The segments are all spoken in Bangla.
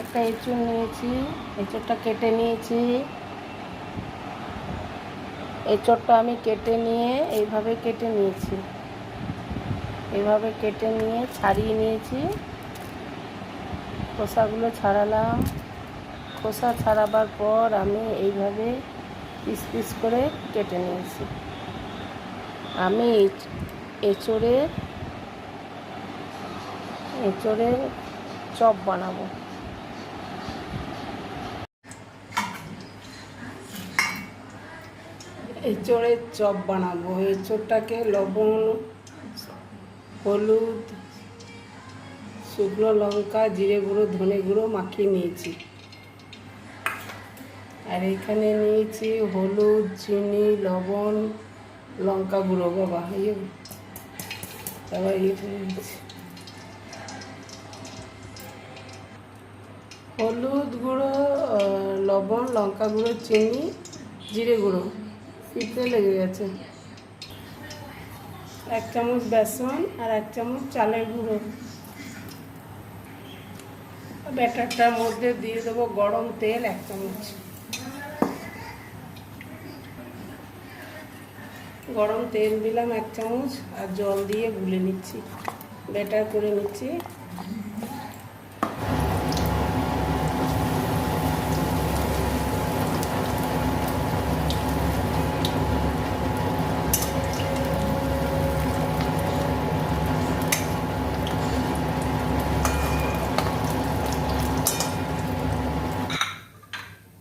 একটা এঁচড় নিয়েছি, এঁচড়টা কেটে নিয়েছি। এঁচড়টা আমি কেটে নিয়ে এইভাবে কেটে নিয়েছি। এইভাবে কেটে নিয়ে ছাড়িয়ে নিয়েছি। খোসাগুলো ছাড়ালাম। খোসা ছাড়াবার পর আমি এইভাবে পিস পিস করে কেটে নিয়েছি। আমি এঁচ- এঁচড়ের এঁচড়ের চপ বানাবো। এঁচড়ের চপ বানাবো। এঁচড়টাকে লবণ, হলুদ, শুকনো লঙ্কা, জিরে গুঁড়ো, ধনে গুঁড়ো মাখিয়ে নিয়েছি। আর এখানে নিয়েছি হলুদ, চিনি, লবণ, লঙ্কা গুঁড়ো। বাবা ইয়ে নিয়েছি। হলুদ গুঁড়ো লবণ, লঙ্কা গুঁড়ো, চিনি, জিরে গুঁড়ো। পিঁপড়ে লেগে গেছে। এক চামচ বেসন আর এক চামচ চালের গুঁড়ো। ব্যাটারটার মধ্যে দিয়ে দেবো গরম তেল এক চামচ। গরম তেল দিলাম এক চামচ আর জল দিয়ে গুলে নিচ্ছি। ব্যাটার করে নিচ্ছি।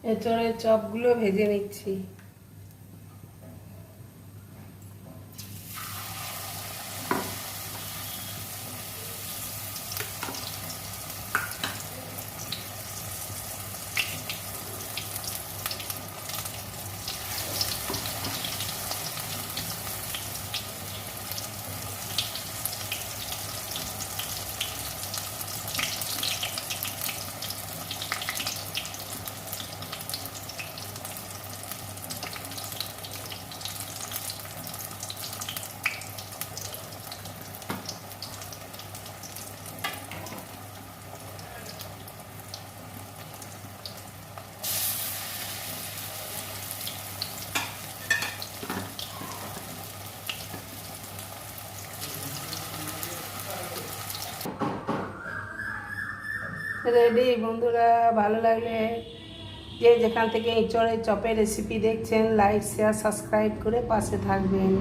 এঁচড়ের চপগুলো ভেজে নিচ্ছি। রেডি, বন্ধুরা, ভালো লাগলে যে যেখান থেকে এঁচড়ের চপের রেসিপি দেখছেন লাইক শেয়ার সাবস্ক্রাইব করে পাশে থাকবেন।